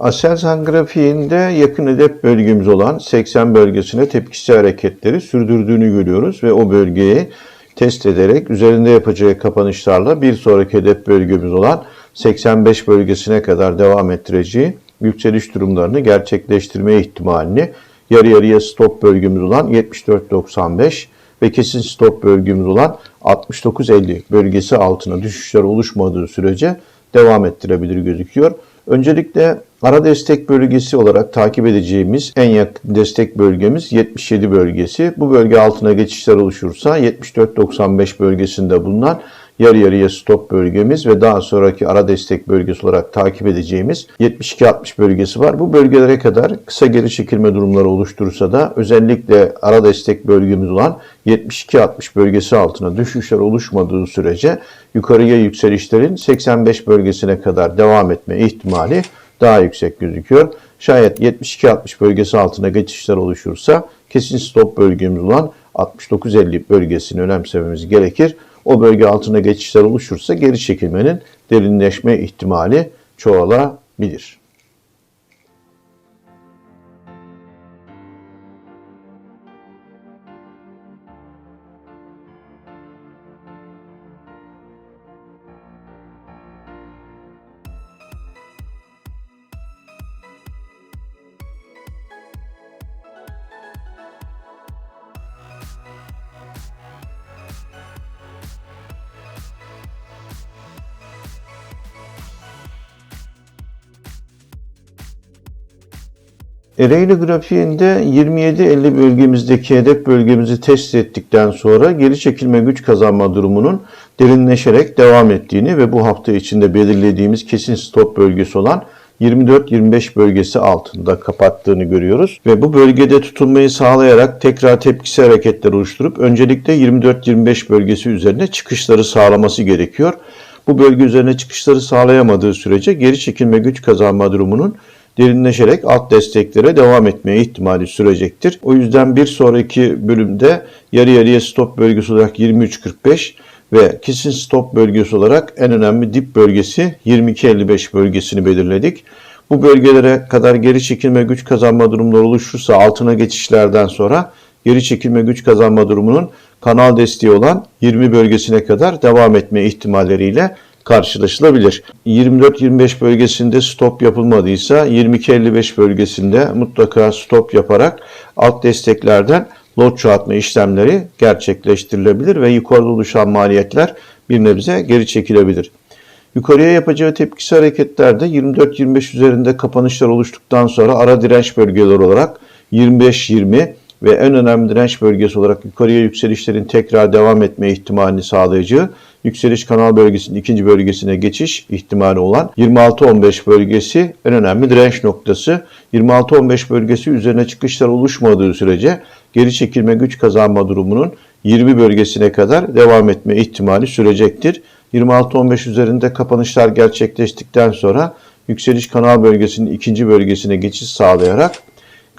Aselsan grafiğinde yakın hedef bölgemiz olan 80 bölgesine tepkisi hareketleri sürdürdüğünü görüyoruz ve o bölgeyi test ederek üzerinde yapacağı kapanışlarla bir sonraki hedef bölgemiz olan 85 bölgesine kadar devam ettireceği yükseliş durumlarını gerçekleştirme ihtimalini yarı yarıya stop bölgemiz olan 74.95 ve kesin stop bölgemiz olan 69.50 bölgesi altına düşüşler oluşmadığı sürece devam ettirebilir gözüküyor. Öncelikle ara destek bölgesi olarak takip edeceğimiz en yakın destek bölgemiz 77 bölgesi. Bu bölge altına geçişler oluşursa 74.95 bölgesinde bulunan yarı yarıya stop bölgemiz ve daha sonraki ara destek bölgesi olarak takip edeceğimiz 72-60 bölgesi var. Bu bölgelere kadar kısa geri çekilme durumları oluşturursa da özellikle ara destek bölgemiz olan 72-60 bölgesi altına düşüşler oluşmadığı sürece yukarıya yükselişlerin 85 bölgesine kadar devam etme ihtimali daha yüksek gözüküyor. Şayet 72-60 bölgesi altına geçişler oluşursa kesin stop bölgemiz olan 69-50 bölgesini önemsememiz gerekir. O bölge altına geçişler oluşursa geri çekilmenin derinleşme ihtimali çoğalabilir. Ereğli grafiğinde 27-50 bölgemizdeki hedef bölgemizi test ettikten sonra geri çekilme güç kazanma durumunun derinleşerek devam ettiğini ve bu hafta içinde belirlediğimiz kesin stop bölgesi olan 24-25 bölgesi altında kapattığını görüyoruz. Ve bu bölgede tutunmayı sağlayarak tekrar tepkisi hareketler oluşturup öncelikle 24-25 bölgesi üzerine çıkışları sağlaması gerekiyor. Bu bölge üzerine çıkışları sağlayamadığı sürece geri çekilme güç kazanma durumunun derinleşerek alt desteklere devam etmeye ihtimali sürecektir. O yüzden bir sonraki bölümde yarı yarıya stop bölgesi olarak 23.45 ve kesin stop bölgesi olarak en önemli dip bölgesi 22.55 bölgesini belirledik. Bu bölgelere kadar geri çekilme güç kazanma durumları oluşursa altına geçişlerden sonra geri çekilme güç kazanma durumunun kanal desteği olan 20 bölgesine kadar devam etme ihtimalleriyle karşılaşılabilir. 24-25 bölgesinde stop yapılmadıysa 22-55 bölgesinde mutlaka stop yaparak alt desteklerden lot çoğaltma işlemleri gerçekleştirilebilir ve yukarıda oluşan maliyetler bir nebze geri çekilebilir. Yukarıya yapacağı tepkisi hareketlerde 24-25 üzerinde kapanışlar oluştuktan sonra ara direnç bölgeleri olarak 25-20 ve en önemli direnç bölgesi olarak yukarıya yükselişlerin tekrar devam etme ihtimalini sağlayacağı yükseliş kanal bölgesinin ikinci bölgesine geçiş ihtimali olan 26-15 bölgesi en önemli direnç noktası. 26-15 bölgesi üzerine çıkışlar oluşmadığı sürece geri çekilme güç kazanma durumunun 20 bölgesine kadar devam etme ihtimali sürecektir. 26-15 üzerinde kapanışlar gerçekleştikten sonra yükseliş kanal bölgesinin ikinci bölgesine geçiş sağlayarak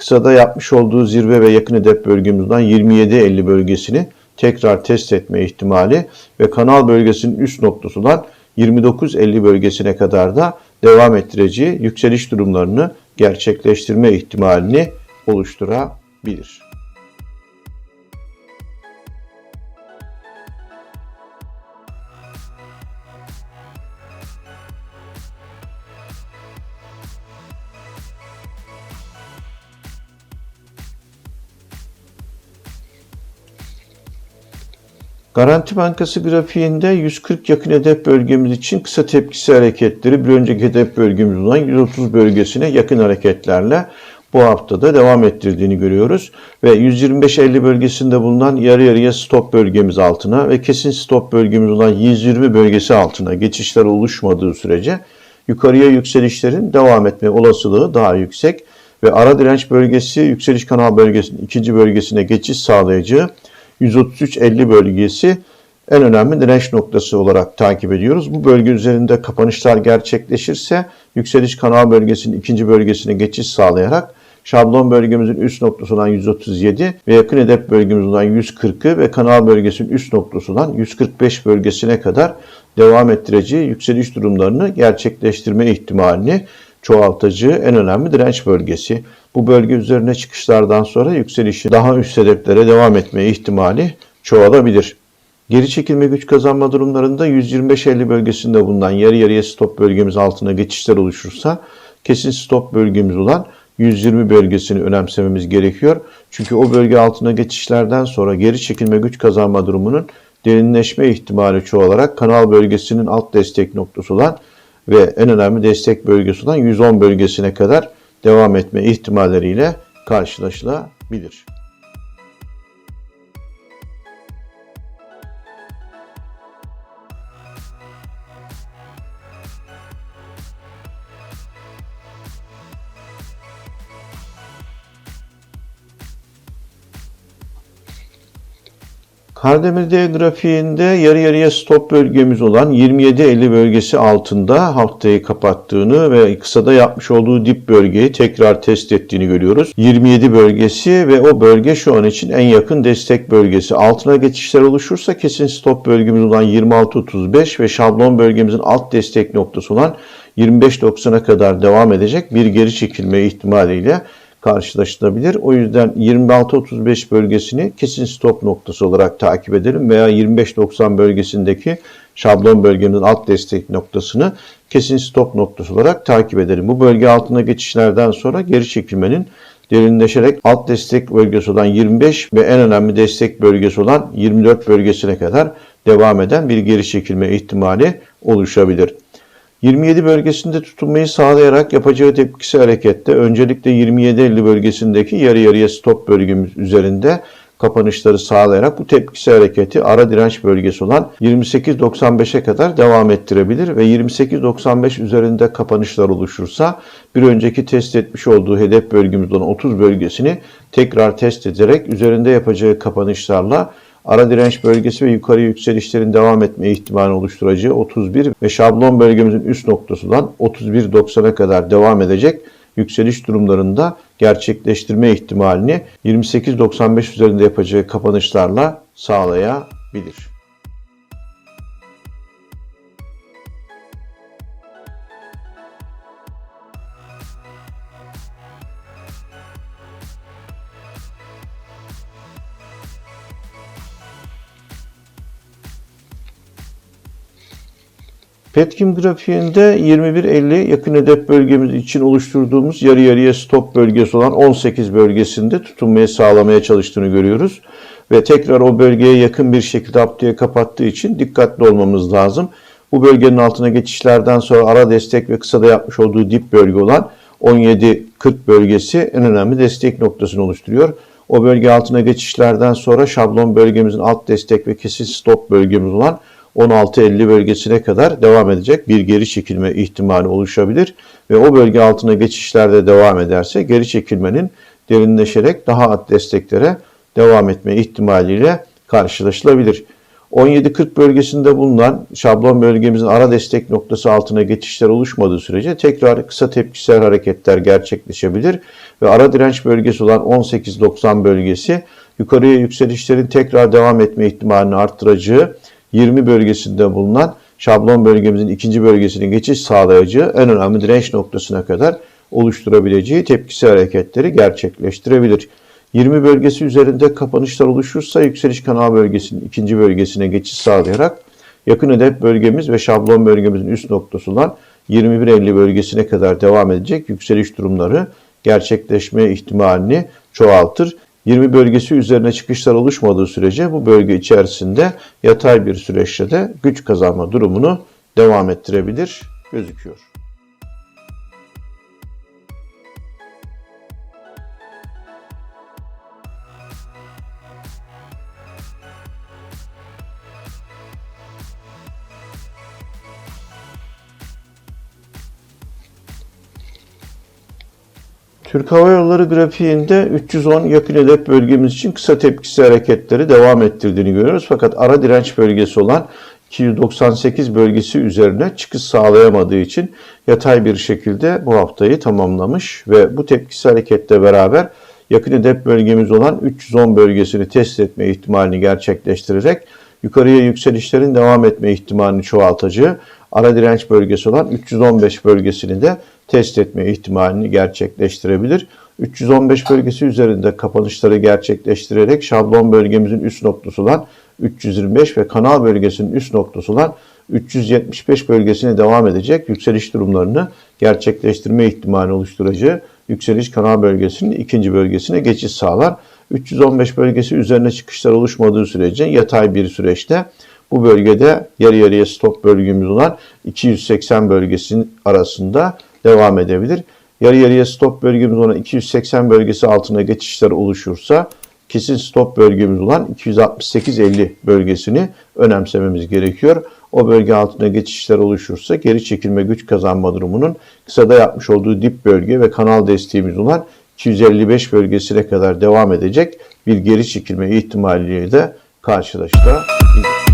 kısada yapmış olduğu zirve ve yakın hedef bölgemizden 27-50 bölgesini tekrar test etme ihtimali ve kanal bölgesinin üst noktası olan 29-50 bölgesine kadar da devam ettireceği yükseliş durumlarını gerçekleştirme ihtimalini oluşturabilir. Garanti Bankası grafiğinde 140 yakın hedef bölgemiz için kısa tepkisi hareketleri bir önceki hedef bölgemiz olan 130 bölgesine yakın hareketlerle bu haftada devam ettirdiğini görüyoruz. Ve 125-50 bölgesinde bulunan yarı yarıya stop bölgemiz altına ve kesin stop bölgemiz olan 120 bölgesi altına geçişler oluşmadığı sürece yukarıya yükselişlerin devam etme olasılığı daha yüksek ve ara direnç bölgesi yükseliş kanal bölgesinin ikinci bölgesine geçiş sağlayacağı 133-50 bölgesi en önemli direnç noktası olarak takip ediyoruz. Bu bölge üzerinde kapanışlar gerçekleşirse yükseliş kanal bölgesinin ikinci bölgesine geçiş sağlayarak şablon bölgemizin üst noktası olan 137 ve yakın hedef bölgemiz olan 140'ı ve kanal bölgesinin üst noktası olan 145 bölgesine kadar devam ettireceği yükseliş durumlarını gerçekleştirme ihtimalini çoğaltıcı en önemli direnç bölgesi. Bu bölge üzerine çıkışlardan sonra yükselişi daha üst hedeflere devam etme ihtimali çoğalabilir. Geri çekilme güç kazanma durumlarında 125-50 bölgesinde bulunan yarı yarıya stop bölgemiz altına geçişler oluşursa kesin stop bölgemiz olan 120 bölgesini önemsememiz gerekiyor. Çünkü o bölge altına geçişlerden sonra geri çekilme güç kazanma durumunun derinleşme ihtimali çoğalarak kanal bölgesinin alt destek noktası olan ve en önemli destek bölgesi olan 110 bölgesine kadar devam etme ihtimalleriyle karşılaşılabilir. Kardemir grafiğinde yarı yarıya stop bölgemiz olan 27.50 bölgesi altında haftayı kapattığını ve kısada yapmış olduğu dip bölgeyi tekrar test ettiğini görüyoruz. 27 bölgesi ve o bölge şu an için en yakın destek bölgesi. Altına geçişler oluşursa kesin stop bölgemiz olan 26.35 ve şablon bölgemizin alt destek noktası olan 25.90'a kadar devam edecek bir geri çekilme ihtimaliyle karşılaşılabilir. O yüzden 26-35 bölgesini kesin stop noktası olarak takip edelim veya 25-90 bölgesindeki şablon bölgenin alt destek noktasını kesin stop noktası olarak takip edelim. Bu bölge altına geçişlerden sonra geri çekilmenin derinleşerek alt destek bölgesi olan 25 ve en önemli destek bölgesi olan 24 bölgesine kadar devam eden bir geri çekilme ihtimali oluşabilir. 27 bölgesinde tutunmayı sağlayarak yapacağı tepkisi harekette. Öncelikle 27-50 bölgesindeki yarı yarıya stop bölgemiz üzerinde kapanışları sağlayarak bu tepkisi hareketi ara direnç bölgesi olan 28.95'e kadar devam ettirebilir ve 28.95 üzerinde kapanışlar oluşursa bir önceki test etmiş olduğu hedef bölgemiz olan 30 bölgesini tekrar test ederek üzerinde yapacağı kapanışlarla ara direnç bölgesi ve yukarı yükselişlerin devam etme ihtimali oluşturacağı 31 ve şablon bölgemizin üst noktası olan 31.90'a kadar devam edecek yükseliş durumlarında gerçekleştirme ihtimalini 28.95 üzerinde yapacağı kapanışlarla sağlayabilir. Petkim grafiğinde 21.50 yakın hedef bölgemiz için oluşturduğumuz yarı yarıya stop bölgesi olan 18 bölgesinde tutunmayı sağlamaya çalıştığını görüyoruz. Ve tekrar o bölgeye yakın bir şekilde haftaya kapattığı için dikkatli olmamız lazım. Bu bölgenin altına geçişlerden sonra ara destek ve kısada yapmış olduğu dip bölge olan 17-40 bölgesi en önemli destek noktasını oluşturuyor. O bölge altına geçişlerden sonra şablon bölgemizin alt destek ve kesin stop bölgemiz olan 16.50 bölgesine kadar devam edecek bir geri çekilme ihtimali oluşabilir ve o bölge altına geçişlerde devam ederse geri çekilmenin derinleşerek daha alt desteklere devam etme ihtimaliyle karşılaşılabilir. 17.40 bölgesinde bulunan şablon bölgemizin ara destek noktası altına geçişler oluşmadığı sürece tekrar kısa tepkisel hareketler gerçekleşebilir ve ara direnç bölgesi olan 18.90 bölgesi yukarıya yükselişlerin tekrar devam etme ihtimalini arttıracağı 20 bölgesinde bulunan şablon bölgemizin ikinci bölgesinin geçiş sağlayacağı en önemli direnç noktasına kadar oluşturabileceği tepkisi hareketleri gerçekleştirebilir. 20 bölgesi üzerinde kapanışlar oluşursa yükseliş kanal bölgesinin ikinci bölgesine geçiş sağlayarak yakın hedef bölgemiz ve şablon bölgemizin üst noktası olan 21.50 bölgesine kadar devam edecek yükseliş durumları gerçekleşme ihtimalini çoğaltır. 20 bölgesi üzerine çıkışlar oluşmadığı sürece bu bölge içerisinde yatay bir süreçte de güç kazanma durumunu devam ettirebilir gözüküyor. Türk Hava Yolları grafiğinde 310 yakın hedef bölgemiz için kısa tepkisi hareketleri devam ettirdiğini görüyoruz. Fakat ara direnç bölgesi olan 298 bölgesi üzerine çıkış sağlayamadığı için yatay bir şekilde bu haftayı tamamlamış ve bu tepkisi hareketle beraber yakın hedef bölgemiz olan 310 bölgesini test etme ihtimalini gerçekleştirerek yukarıya yükselişlerin devam etme ihtimalini çoğaltacağı ara direnç bölgesi olan 315 bölgesini de test etme ihtimalini gerçekleştirebilir. 315 bölgesi üzerinde kapanışları gerçekleştirerek şablon bölgemizin üst noktası olan 325 ve kanal bölgesinin üst noktası olan 375 bölgesine devam edecek yükseliş durumlarını gerçekleştirme ihtimali oluşturacağı yükseliş kanal bölgesinin ikinci bölgesine geçiş sağlar. 315 bölgesi üzerine çıkışlar oluşmadığı sürece yatay bir süreçte bu bölgede yarı yarıya stop bölgemiz olan 280 bölgesinin arasında devam edebilir. Yarı yarıya stop bölgemiz olan 280 bölgesi altına geçişler oluşursa kesin stop bölgemiz olan 268-50 bölgesini önemsememiz gerekiyor. O bölge altına geçişler oluşursa geri çekilme güç kazanma durumunun kısada yapmış olduğu dip bölge ve kanal desteğimiz olan 255 bölgesine kadar devam edecek bir geri çekilme ihtimaliyle de karşılaşılabilir.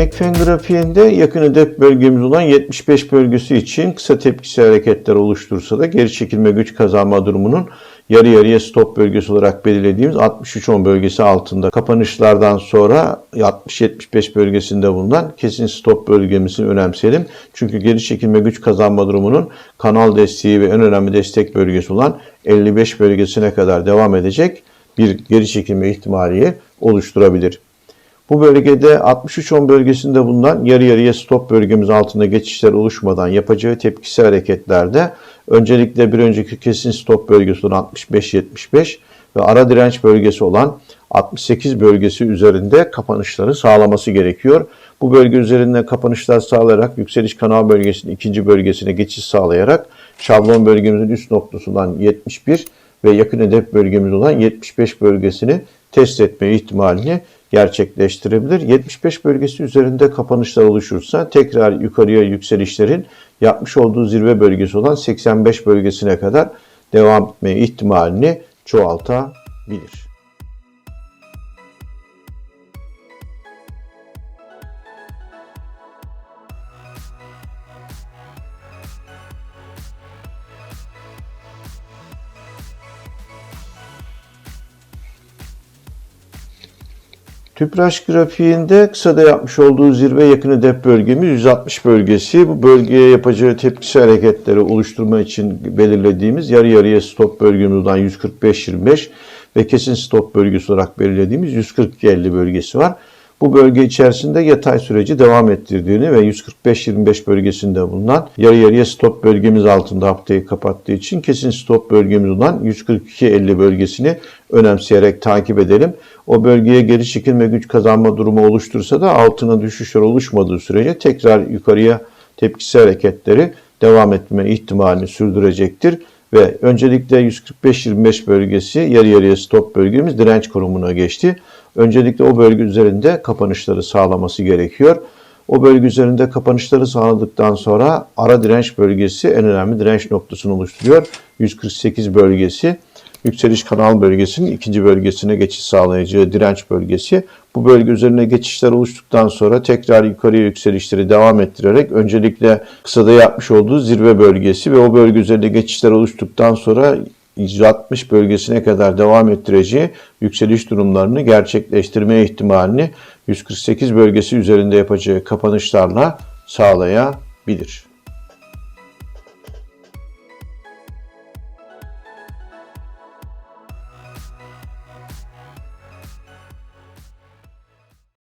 Tekfen grafiğinde yakın hedef bölgemiz olan 75 bölgesi için kısa tepkisi hareketler oluştursa da geri çekilme güç kazanma durumunun yarı yarıya stop bölgesi olarak belirlediğimiz 63-10 bölgesi altında kapanışlardan sonra 60-75 bölgesinde bulunan kesin stop bölgemizin önemseyelim. Çünkü geri çekilme güç kazanma durumunun kanal desteği ve en önemli destek bölgesi olan 55 bölgesine kadar devam edecek bir geri çekilme ihtimali oluşturabilir. Bu bölgede 63-10 bölgesinde bulunan yarı yarıya stop bölgemiz altında geçişler oluşmadan yapacağı tepkisi hareketlerde öncelikle bir önceki kesin stop bölgesi olan 65-75 ve ara direnç bölgesi olan 68 bölgesi üzerinde kapanışları sağlaması gerekiyor. Bu bölge üzerinde kapanışlar sağlayarak yükseliş kanal bölgesinin ikinci bölgesine geçiş sağlayarak şablon bölgemizin üst noktası olan 71 ve yakın hedef bölgemiz olan 75 bölgesini test etme ihtimalini gerçekleştirebilir. 75 bölgesi üzerinde kapanışlar oluşursa tekrar yukarıya yükselişlerin yapmış olduğu zirve bölgesi olan 85 bölgesine kadar devam etme ihtimalini çoğaltabilir. Tüpraş grafiğinde kısada yapmış olduğu zirve yakın hedef bölgemiz 160 bölgesi. Bu bölgeye yapacağı tepkisi hareketleri oluşturma için belirlediğimiz yarı yarıya stop bölgemiz olan 145-25 ve kesin stop bölgesi olarak belirlediğimiz 140-50 bölgesi var. Bu bölge içerisinde yatay süreci devam ettirdiğini ve 145-25 bölgesinde bulunan yarı yarıya stop bölgemiz altında haftayı kapattığı için kesin stop bölgemiz olan 142-50 bölgesini önemseyerek takip edelim. O bölgeye geri çekilme güç kazanma durumu oluştursa da altına düşüşler oluşmadığı sürece tekrar yukarıya tepkisi hareketleri devam etme ihtimalini sürdürecektir. Ve öncelikle 145-25 bölgesi yarı yarıya stop bölgemiz direnç konumuna geçti. Öncelikle o bölge üzerinde kapanışları sağlaması gerekiyor. O bölge üzerinde kapanışları sağladıktan sonra ara direnç bölgesi en önemli direnç noktasını oluşturuyor. 148 bölgesi yükseliş kanal bölgesinin ikinci bölgesine geçiş sağlayacağı direnç bölgesi. Bu bölge üzerine geçişler oluştuktan sonra tekrar yukarıya yükselişleri devam ettirerek öncelikle kısada yapmış olduğu zirve bölgesi ve o bölge üzerinde geçişler oluştuktan sonra 160 bölgesine kadar devam ettireceği yükseliş durumlarını gerçekleştirme ihtimalini 148 bölgesi üzerinde yapacağı kapanışlarla sağlayabilir.